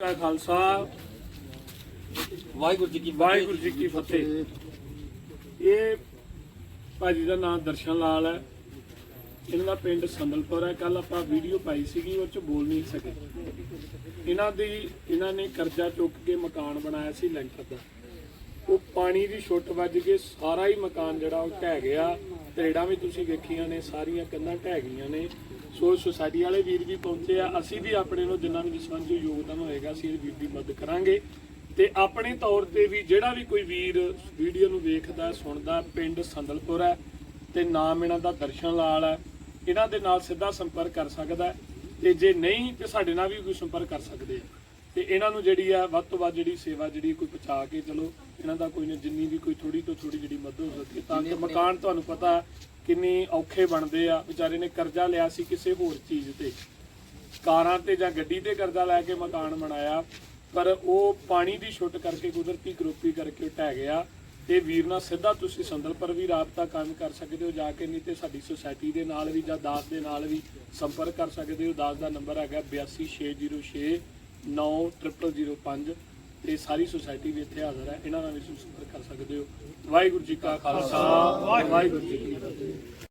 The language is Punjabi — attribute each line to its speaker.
Speaker 1: ਦਾ ਖਾਲਸਾ।
Speaker 2: ਵਾਹਿਗੁਰੂ ਜੀ ਕੀ
Speaker 1: ਵਾਹਿਗੁਰੂ ਜੀ ਕੀ ਫਤਿਹ। ਇਹ ਭਾਜੀ ਦਾ ਨਾਮ ਦਰਸ਼ਨ ਲਾਲ ਹੈ। ਇਹਨਾਂ ਦਾ ਪਿੰਡ ਸੰਦਲਪੁਰ ਹੈ। ਕੱਲ ਆਪਾਂ ਵੀਡੀਓ ਪਾਈ ਸੀਗੀ ਉਹ ਚ ਬੋਲ ਨਹੀਂ ਸਕੇ। ਇਹਨਾਂ ਦੀ ਇਹਨਾਂ ਨੇ ਕਰਜ਼ਾ ਚੁੱਕ ਕੇ ਮਕਾਨ ਬਣਾਇਆ ਸੀ ਲੈਂਟਰ ਦਾ। ਉਹ ਪਾਣੀ ਦੀ ਛੁੱਟ ਵੱਜ ਕੇ ਸਾਰਾ ਹੀ ਮਕਾਨ ਜਿਹੜਾ ਉਹ ਢਹਿ ਗਿਆ। ਤਰੇੜਾਂ ਵੀ ਤੁਸੀਂ ਵੇਖੀਆਂ ਨੇ, ਸਾਰੀਆਂ ਕੰਨਾਂ ਢਹਿ ਗਈਆਂ ਨੇ। ਸੋ ਸੁਸਾਇਟੀ ਵਾਲੇ ਵੀਰ ਵੀ ਪਹੁੰਚੇ ਆ। ਅਸੀਂ ਵੀ ਆਪਣੇ ਨੂੰ ਜਿੰਨਾ ਵੀ ਜਿਸ ਜੋ ਯੋਗਦਾਨ ਹੋਏਗਾ, ਅਸੀਂ ਇਹ ਵੀਰ ਦੀ ਮਦਦ ਕਰਾਂਗੇ। ਤੇ ਆਪਣੇ ਤੌਰ ਤੇ ਵੀ ਜਿਹੜਾ ਵੀ ਕੋਈ ਵੀਰ ਵੀਡੀਓ ਨੂੰ ਵੇਖਦਾ, ਸੁਣਦਾ, ਪਿੰਡ ਸੰਦਲਪੁਰ ਹੈ ਤੇ ਨਾਮ ਇਹਨਾਂ ਦਾ ਦਰਸ਼ਨ ਲਾਲ ਹੈ, ਇਹਨਾਂ ਦੇ ਨਾਲ ਸਿੱਧਾ ਸੰਪਰਕ ਕਰ ਸਕਦਾ ਹੈ। ਤੇ ਜੇ ਨਹੀਂ, ਤੇ ਸਾਡੇ ਨਾਲ ਵੀ ਕੋਈ ਸੰਪਰਕ ਕਰ ਸਕਦੇ ਆ। ਤੇ ਇਹਨਾਂ ਨੂੰ ਜਿਹੜੀ ਆ ਵੱਧ ਤੋਂ ਵੱਧ ਜਿਹੜੀ ਸੇਵਾ ਜਿਹੜੀ ਕੋਈ ਪਹੁੰਚਾ ਕੇ ਚਲੋ ਇਹਨਾਂ ਦਾ ਕੋਈ ਨਾ ਜਿੰਨੀ ਵੀ ਕੋਈ ਥੋੜੀ ਤੋਂ ਥੋੜੀ ਜਿਹੜੀ ਮਦਦ ਹੋ ਸਕੇ ਤਾਂ ਕਿ ਮਕਾਨ ਤੁਹਾਨੂੰ ਪਤਾ ਕਿੰਨੀ ਔਖੇ ਬਣਦੇ ਆ ਵਿਚਾਰੇ ਨੇ ਕਰਜ਼ਾ ਲਿਆ ਸੀ ਕਿਸੇ ਹੋਰ ਚੀਜ਼ ਤੇ। ਕਾਰਾਂ ਤੇ ਜਾਂ ਗੱਡੀ ਤੇ ਕਰਜ਼ਾ ਲੈ ਕੇ ਮਕਾਨ ਬਣਾਇਆ ਪਰ ਉਹ ਪਾਣੀ ਦੀ ਛੁੱਟ ਕਰਕੇ ਕੁਦਰਤੀ ਕਰੋਪੀ ਕਰਕੇ ਢਹਿ ਗਿਆ। ਤੇ ਵੀਰ ਨਾਲ ਸਿੱਧਾ ਤੁਸੀਂ ਸੰਦਲਪੁਰ ਵੀ ਰਾਬਤਾ ਕਾਇਮ ਕਰ ਸਕਦੇ ਹੋ ਜਾ ਕੇ ਨਹੀਂ ਤੇ ਸਾਡੀ ਸੁਸਾਇਟੀ ਦੇ ਨਾਲ ਵੀ ਜਾਂ ਦਾਸ ਦੇ ਨਾਲ ਵੀ ਸੰਪਰਕ ਕਰ ਸਕਦੇ ਹੋ। ਦਾਸ ਦਾ ਨੰਬਰ ਹੈਗਾ 82606 9005 ਤੇ ਸਾਰੀ ਸੁਸਾਇਟੀ ਵੀ ਇੱਥੇ ਹਾਜ਼ਰ ਹੈ। ਇਹਨਾਂ ਨਾਲ ਵੀ ਤੁਸੀਂ ਸੰਪਰਕ ਕਰ ਸਕਦੇ ਹੋ। ਵਾਹਿਗੁਰੂ ਜੀ ਕਾ ਖਾਲਸਾ ਵਾਹਿਗੁਰੂ ਜੀ ਕੀ ਫਤਿਹ।